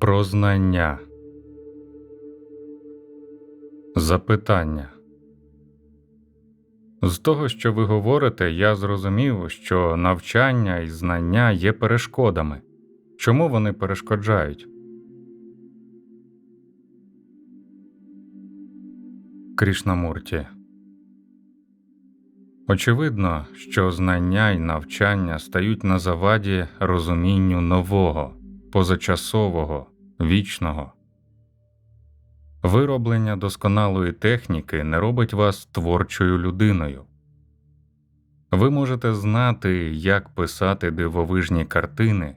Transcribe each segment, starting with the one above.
Про знання. Запитання. З того, що ви говорите, я зрозумів, що навчання і знання є перешкодами. Чому вони перешкоджають? Крішнамурті. Очевидно, що знання і навчання стають на заваді розумінню нового, позачасового, вічного. Вироблення досконалої техніки не робить вас творчою людиною. Ви можете знати, як писати дивовижні картини,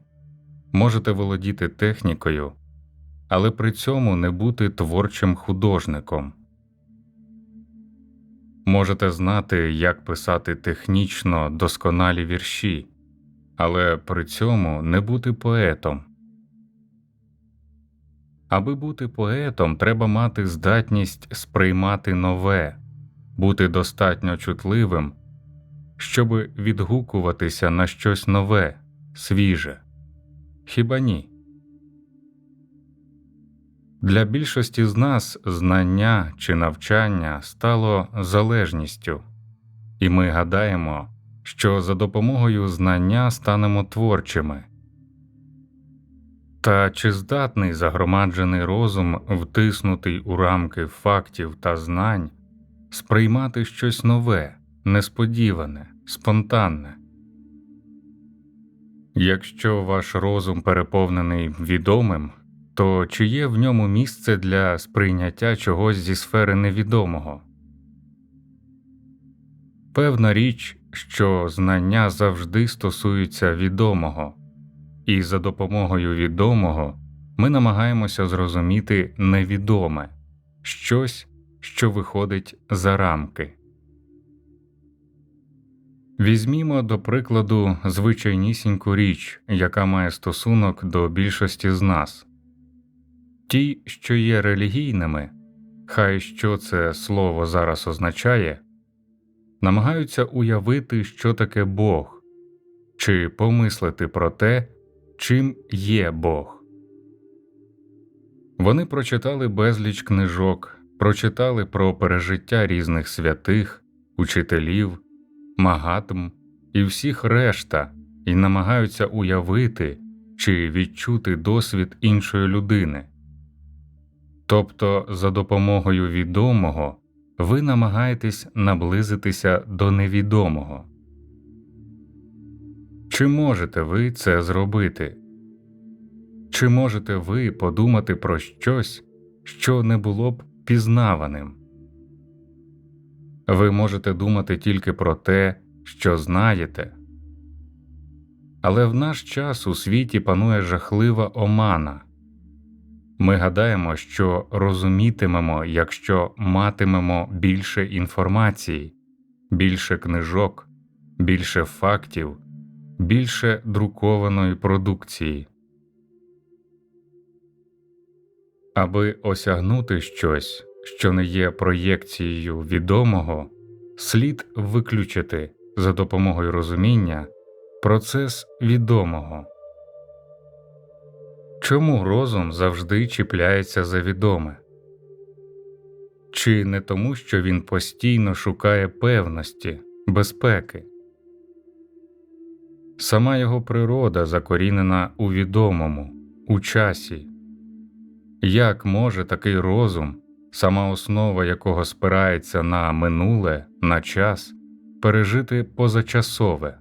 можете володіти технікою, але при цьому не бути творчим художником. Можете знати, як писати технічно досконалі вірші, але при цьому не бути поетом. Аби бути поетом, треба мати здатність сприймати нове, бути достатньо чутливим, щоб відгукуватися на щось нове, свіже. Хіба ні? Для більшості з нас знання чи навчання стало залежністю, і ми гадаємо, що за допомогою знання станемо творчими. Та чи здатний загромаджений розум, втиснутий у рамки фактів та знань, сприймати щось нове, несподіване, спонтанне? Якщо ваш розум переповнений відомим, то чи є в ньому місце для сприйняття чогось зі сфери невідомого? Певна річ, що знання завжди стосуються відомого, і за допомогою відомого ми намагаємося зрозуміти невідоме щось, що виходить за рамки. Візьмімо, до прикладу, звичайнісіньку річ, яка має стосунок до більшості з нас. Ті, що є релігійними, хай що це слово зараз означає, намагаються уявити, що таке Бог, чи помислити про те, чим є Бог. Вони прочитали безліч книжок, прочитали про пережиття різних святих, учителів, магатм і всіх решта, і намагаються уявити чи відчути досвід іншої людини. Тобто, за допомогою відомого ви намагаєтесь наблизитися до невідомого. Чи можете ви це зробити? Чи можете ви подумати про щось, що не було б пізнаваним? Ви можете думати тільки про те, що знаєте. Але в наш час у світі панує жахлива омана. Ми гадаємо, що розумітимемо, якщо матимемо більше інформації, більше книжок, більше фактів, більше друкованої продукції. Аби осягнути щось, що не є проєкцією відомого, слід виключити за допомогою розуміння процес відомого. Чому розум завжди чіпляється за відоме? Чи не тому, що він постійно шукає певності, безпеки? Сама його природа закорінена у відомому, у часі. Як може такий розум, сама основа якого спирається на минуле, на час, пережити позачасове?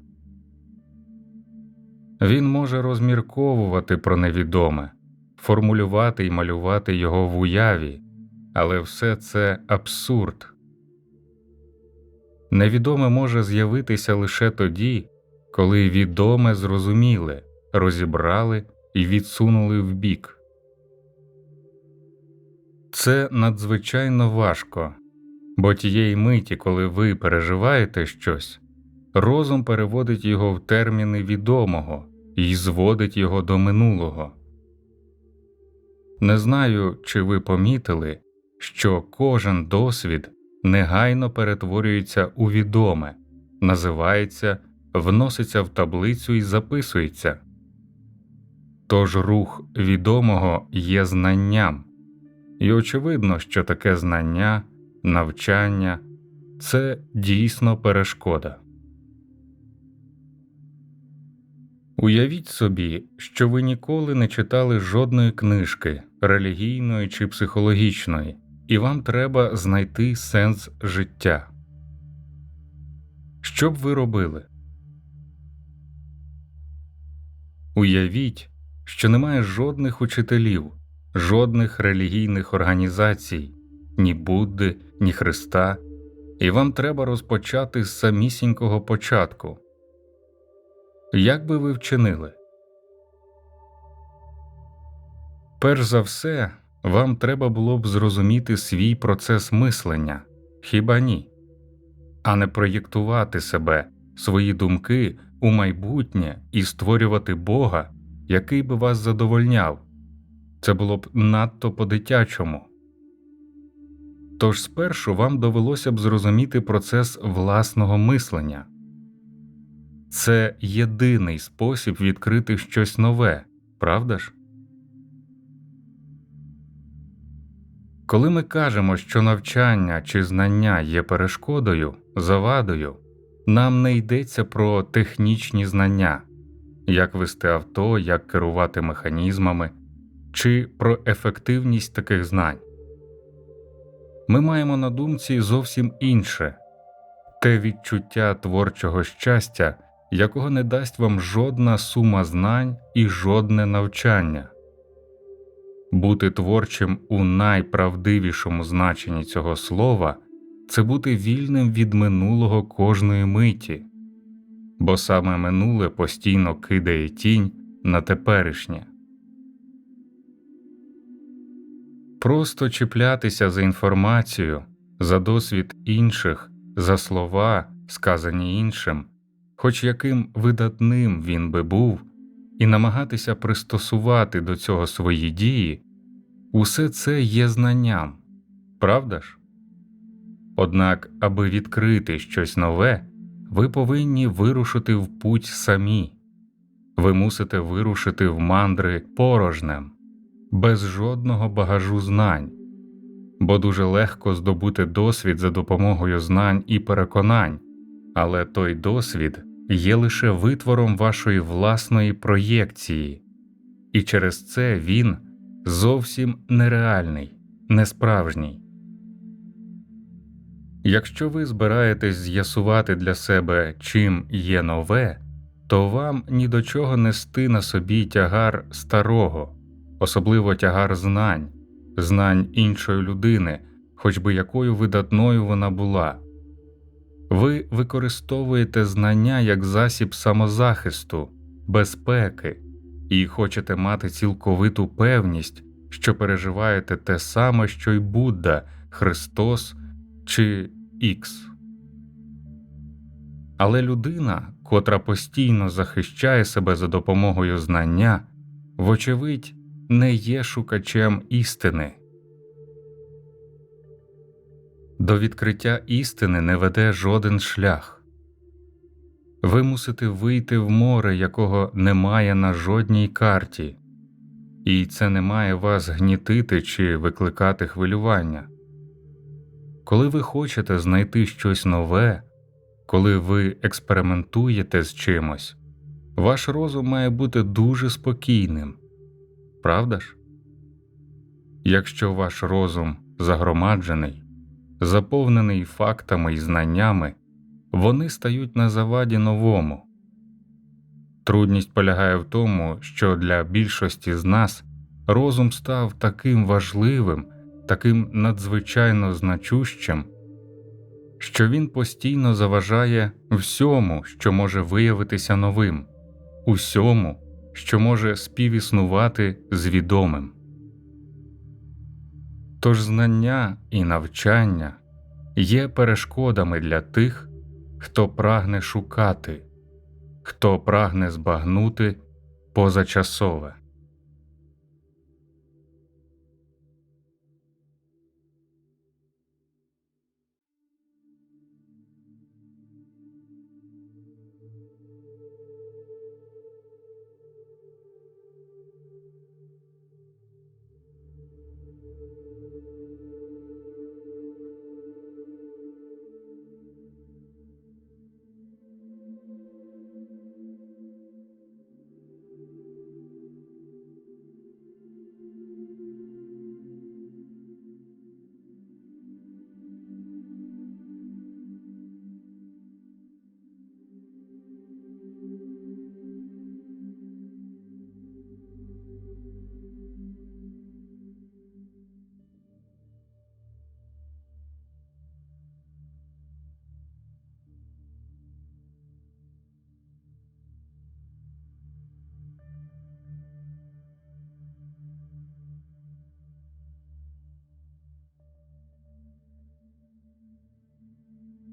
Він може розмірковувати про невідоме, формулювати і малювати його в уяві, але все це абсурд. Невідоме може з'явитися лише тоді, коли відоме зрозуміли, розібрали і відсунули вбік. Це надзвичайно важко, бо тієї миті, коли ви переживаєте щось, розум переводить його в терміни відомого і зводить його до минулого. Не знаю, чи ви помітили, що кожен досвід негайно перетворюється у відоме, називається, вноситься в таблицю і записується. Тож рух відомого є знанням, і очевидно, що таке знання, навчання це дійсно перешкода. Уявіть собі, що ви ніколи не читали жодної книжки, релігійної чи психологічної, і вам треба знайти сенс життя. Що б ви робили? Уявіть, що немає жодних учителів, жодних релігійних організацій, ні Будди, ні Христа, і вам треба розпочати з самісінького початку. Як би ви вчинили? Перш за все, вам треба було б зрозуміти свій процес мислення, хіба ні, а не проєктувати себе, свої думки у майбутнє і створювати Бога, який би вас задовольняв. Це було б надто по дитячому. Тож спершу вам довелося б зрозуміти процес власного мислення це єдиний спосіб відкрити щось нове, правда ж? Коли ми кажемо, що навчання чи знання є перешкодою, завадою, нам не йдеться про технічні знання, як вести авто, як керувати механізмами, чи про ефективність таких знань. Ми маємо на думці зовсім інше те відчуття творчого щастя, якого не дасть вам жодна сума знань і жодне навчання. Бути творчим у найправдивішому значенні цього слова це бути вільним від минулого кожної миті, бо саме минуле постійно кидає тінь на теперішнє. Просто чіплятися за інформацію, за досвід інших, за слова, сказані іншим, хоч яким видатним він би був, і намагатися пристосувати до цього свої дії, усе це є знанням, правда ж? Однак, аби відкрити щось нове, ви повинні вирушити в путь самі, ви мусите вирушити в мандри порожнем, без жодного багажу знань, бо дуже легко здобути досвід за допомогою знань і переконань, але той досвід є лише витвором вашої власної проєкції, і через це він зовсім нереальний, несправжній. Якщо ви збираєтесь з'ясувати для себе, чим є нове, то вам ні до чого нести на собі тягар старого, особливо тягар знань, знань іншої людини, хоч би якою видатною вона була. Ви використовуєте знання як засіб самозахисту, безпеки і хочете мати цілковиту певність, що переживаєте те саме, що й Будда, Христос чи Ікс. Але людина, котра постійно захищає себе за допомогою знання, вочевидь, не є шукачем істини. До відкриття істини не веде жоден шлях. Ви мусите вийти в море, якого немає на жодній карті, і це не має вас гнітити чи викликати хвилювання. Коли ви хочете знайти щось нове, коли ви експериментуєте з чимось, ваш розум має бути дуже спокійним, правда ж? Якщо ваш розум загромаджений, заповнений фактами і знаннями, вони стають на заваді новому. Трудність полягає в тому, що для більшості з нас розум став таким важливим, таким надзвичайно значущим, що він постійно заважає всьому, що може виявитися новим, усьому, що може співіснувати з відомим. Тож знання і навчання є перешкодами для тих, хто прагне шукати, хто прагне збагнути позачасове.